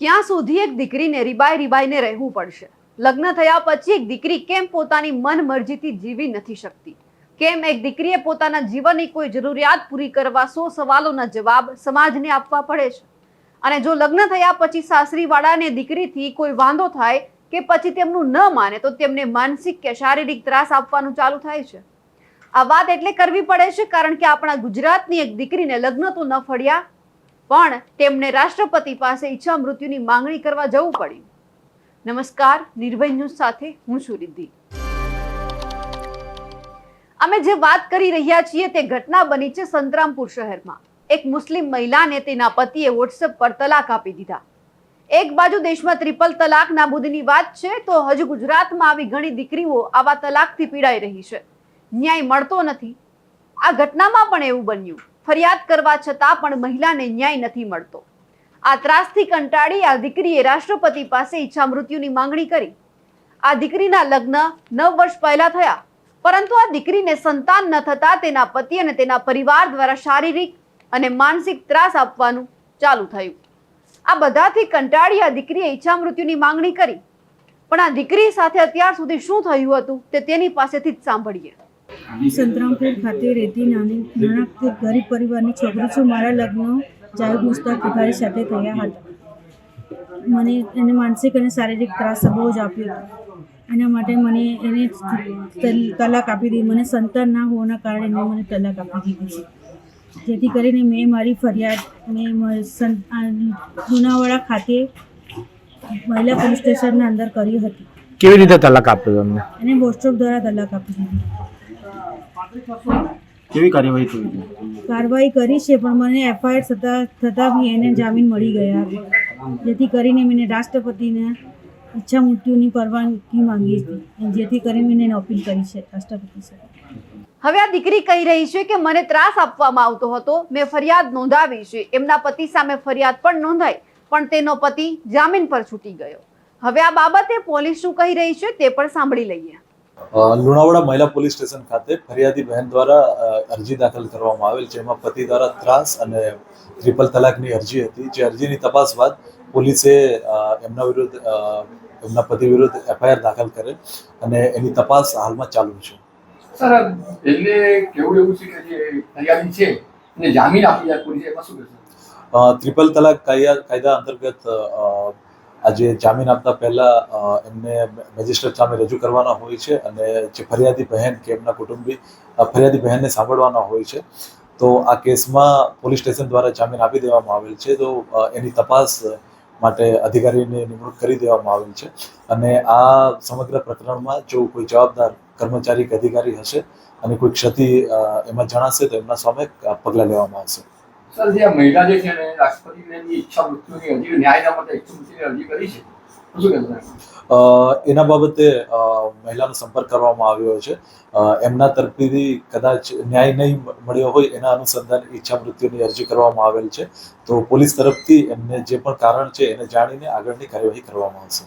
ક્યાં સુધી એક દીકરીને રીબાઈ રીબાઈને રહેવું પડશે? લગ્ન થયા પછી એક દીકરી કેમ પોતાની મન મરજીથી જીવી નથી શકતી? કેમ એક દીકરીએ પોતાના જીવનની કોઈ જરૂરિયાત પૂરી કરવા સો સવાલોના જવાબ સમાજને આપવા પડે છે? અને જો લગ્ન થયા પછી સાસરીવાળાને દીકરીથી કોઈ વાંધો થાય કે પછી તેમનું ન માને, તો તેમને માનસિક કે શારીરિક ત્રાસ આપવાનું ચાલુ થાય છે? આ વાત એટલે કરવી પડે છે, કારણ કે આપણા ગુજરાતની એક દીકરીને લગ્ન તો ન ફળ્યા પણ તેમને રાષ્ટ્રપતિ પાસે ઈચ્છા મૃત્યુની માંગણી કરવા જવું પડ્યું. નમસ્કાર, નિર્ભય ન્યૂઝ સાથે હું છું રિદ્ધિ. અમે જે વાત કરી રહ્યા છીએ તે ઘટના બની છે સંતરામપુર શહેરમાં. એક મુસ્લિમ મહિલાને તેના પતિએ વોટ્સએપ પર તલાક આપી દીધા. એક બાજુ દેશમાં ત્રિપલ તલાક નાબૂદીની વાત છે, તો હજુ ગુજરાતમાં આવી ઘણી દીકરીઓ આવા તલાકથી પીડાઈ રહી છે. ન્યાય મળતો નથી. આ ઘટનામાં પણ એવું બન્યું. ફરિયાદ કરવા છતાં પણ મહિલાને ન્યાય નથી મળતો. આ ત્રાસથી કંટાળી આ દીકરીએ રાષ્ટ્રપતિ પાસે ઈચ્છા મૃત્યુની માંગણી કરી. આ દીકરીના લગ્ન નવ વર્ષ પહેલા થયા. પરંતુ આ દીકરીને સંતાન ન થતા તેના પતિ અને તેના પરિવાર દ્વારા શારીરિક અને માનસિક ત્રાસ આપવાનું ચાલુ થયું. આ બધાથી કંટાળી આ દીકરીએ ઈચ્છા મૃત્યુની માંગણી કરી. પણ આ દીકરી સાથે અત્યાર સુધી શું થયું હતું તે તેની પાસેથી જ સાંભળીએ. હું સંતરામપુર ખાતે રહેતી નાની નાણાકીય ગરીબ પરિવારની છોકરી છું મારા લગ્ન જાવેદ મુસ્તાક તિવારી સાથે થયા હતા. મને એને માનસિક અને શારીરિક ત્રાસ બહુ જ આપ્યો હતો. એના માટે મને એને તલાક આપી દીધી. મને સંતાન ના હોવાના કારણે મેં મને તલાક આપી દીધી જેથી કરીને મેં મારી ફરિયાદ મેં લુણાવાડા ખાતે મહિલા પોલીસ સ્ટેશનના અંદર કરી હતી. કેવી રીતે તલાક આપ્યો તમને એને વોટ્સઅપ દ્વારા તલાક આપી દીધી. કેવી કાર્યવાહી થઈ કાર્યવાહી કરી છે પણ મને એફઆઈઆર થતાં થતાં બી એને જામીન મળી ગયા. હતા જેથી કરીને મેં રાષ્ટ્રપતિને ઈચ્છા મૃત્યુની પરવાનગી માંગી હતી. જેથી કરીને મેં એને અપીલ કરી છે રાષ્ટ્રપતિ સાથે હવે આ દીકરી કહી રહી છે કે મને ત્રાસ આપવામાં આવતો હતો મેં ફરિયાદ નોંધાવી છે. એમના પતિ સામે ફરિયાદ પણ નોંધાઈ પણ તેનો પતિ જામીન પર છૂટી ગયો. હવે આ બાબતે પોલીસ શું કહી રહી છે તે પણ સાંભળી લઈએ. લુણાવાડા મહિલા પોલીસ સ્ટેશન ખાતે ફરિયાદી બહેન દ્વારા અરજી દાખલ કરવામાં આવેલ જેમાં પતિ દ્વારા ત્રાસ અને ટ્રિપલ તલાકની અરજી હતી. જે અરજીની તપાસ બાદ પોલીસે એમના વિરુદ્ધ એમના પતિ વિરુદ્ધ એફઆઈઆર દાખલ કરેલ અને એની તપાસ હાલમાં ચાલુ છે. સર એટલે કેવું એવું છે કે જે ફરિયાદી છે એને જામીન આપી જાય પોલીસે? એમાં શું કહેશો અ, ટ્રિપલ તલાક કાયદા અંતર્ગત આજે જામીન આપતા પહેલા એમને મેજિસ્ટ્રેટ સામે રજૂ કરવાના હોય છે અને જે ફરિયાદી બહેન કે એમના કુટુંબી ફરિયાદી બહેનને સાંભળવાના હોય છે. તો આ કેસમાં પોલીસ સ્ટેશન દ્વારા જામીન આપી દેવામાં આવેલ છે. તો એની તપાસ માટે અધિકારીની નિમણૂક કરી દેવામાં આવેલ છે. અને આ સમગ્ર પ્રકરણમાં જો કોઈ જવાબદાર કર્મચારી કે અધિકારી હશે અને કોઈ ક્ષતિ એમાં જણાશે તો એમના સામે પગલાં લેવામાં આવશે. સર જે મહિલા જે છે ને રાષ્ટ્રપતિને ઈચ્છા મૃત્યુની અરજી ન્યાયના માટે ઈચ્છા મૃત્યુની અરજી કરી છે? એના બાબતે અ, મહિલાનો સંપર્ક કરવામાં આવ્યો છે. એમના તરફથી કદાચ ન્યાય નહીં મળ્યો હોય એના અનુસંધાન ઈચ્છા મૃત્યુની અરજી કરવામાં આવેલ છે. તો પોલીસ તરફથી એમને જે પણ કારણ છે એને જાણીને આગળની કાર્યવાહી કરવામાં આવશે.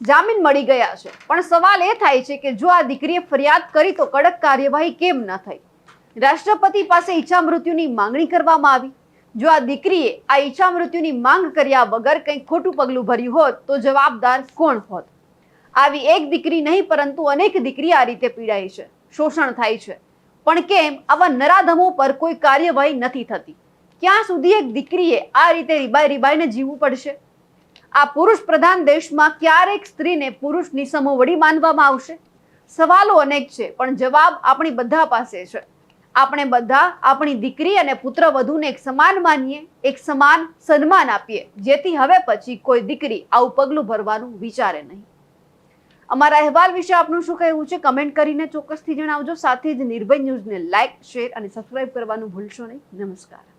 જામીન મળી ગયા છે. પણ સવાલ એ થાય છે કે જો આ દીકરીએ ફરિયાદ કરી તો કડક કાર્યવાહી કેમ ન થઈ? રાષ્ટ્રપતિ પાસે ઈચ્છા મૃત્યુની માંગણી કરવામાં આવી. જો આ દીકરીએ આ ઈચ્છા મૃત્યુની માંગ કર્યા વગર કંઈક ખોટું પગલું ભર્યું હોત, તો જવાબદાર કોણ હોત? આવી એક દીકરી નહીં, પરંતુ અનેક દીકરી આ રીતે પીડાય છે, શોષણ થાય છે. પણ કેમ? આવા નરાધમો પર કોઈ કાર્યવાહી નથી થતી. ક્યાં સુધી એક દીકરીએ આ રીતે રીબાઈ રીબાઈને જીવવું પડશે? આ પુરુષ પ્રધાન દેશમાં ક્યારેક સ્ત્રીને પુરુષની સમોવડી માનવામાં આવશે? સવાલો અનેક છે, પણ જવાબ આપણી બધા પાસે છે. આપણે બધા આપણી દીકરી અને પુત્ર વધુને એક સમાન માનીએ, એક સમાન સન્માન આપીએ. જેથી હવે પછી કોઈ દીકરી આવું પગલું ભરવાનું વિચારે નહીં. અમારા અહેવાલ વિશે આપનું શું કહેવું છે? કમેન્ટ કરીને ચોક્કસથી જણાવજો. સાથે જ નિર્ભય ન્યૂઝને લાઇક શેર અને સબસ્ક્રાઇબ કરવાનું ભૂલશો નહીં. નમસ્કાર.